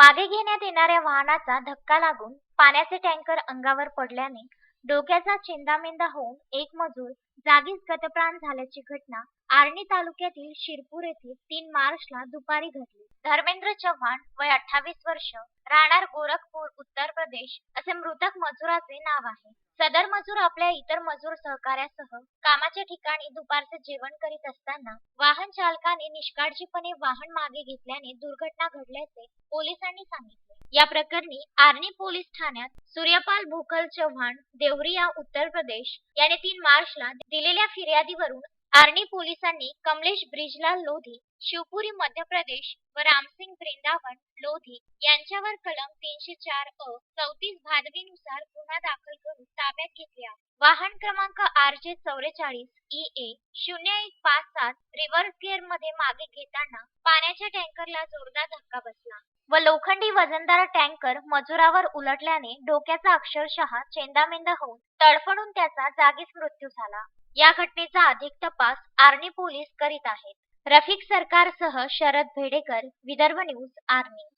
मागे घेण्यात येणाऱ्या वाहनाचा धक्का लागून पाण्याचे टँकर अंगावर पडल्याने डोक्याचा चेंदामेंदा होऊन एक मजूर जागीच गतप्राण झाल्याची घटना आर्णी तालुक्यातील शिरपूर येथे तीन मार्चला दुपारी घडली. धर्मेंद्र चव्हाण वय अठ्ठावीस वर्ष राहणार गोरखपूर उत्तर प्रदेश असे मृतक मजुराचे नाव आहे. सदर मजूर आपल्या इतर मजूर सहकार्यासह कामाच्या ठिकाणी दुपारचे जेवण करीत असताना वाहन चालकाने निष्काळजीपणे वाहन मागे घेतल्याने दुर्घटना घडल्याचे पोलिसांनी सांगितले. या प्रकरणी आर्णी पोलीस ठाण्यात सूर्यपाल भूकल चव्हाण देवरिया उत्तर प्रदेश याने तीन मार्चला दिलेल्या फिर्यादीवरून आर्णी पोलिसांनी कमलेश ब्रिजलाल लोधी शिवपुरी मध्य प्रदेश व रामसिंग वृंदावन लोधी यांच्यावर कलम तीनशे चार अ चौतीस भादवीनुसार गुन्हा दाखल ताब्यात घेतल्या. वाहन क्रमांक आर जे चौवेचाळीस ई ए शून्य एक पाच सात रिव्हर्स गिअरमध्ये मागे घेताना पाण्याच्या टँकरला जोरदार धक्का बसला व लोखंडी वजनदार टँकर मजुरावर उलटल्याने डोक्याचा अक्षरशः चेंदामेंदा होऊन तडफडून त्याचा जागीच मृत्यू झाला. या घटनेचा अधिक तपास आर्णी पोलीस करीत आहेत. रफिक सरकारसह शरद भेडेकर विदर्भ न्यूज आर्मी.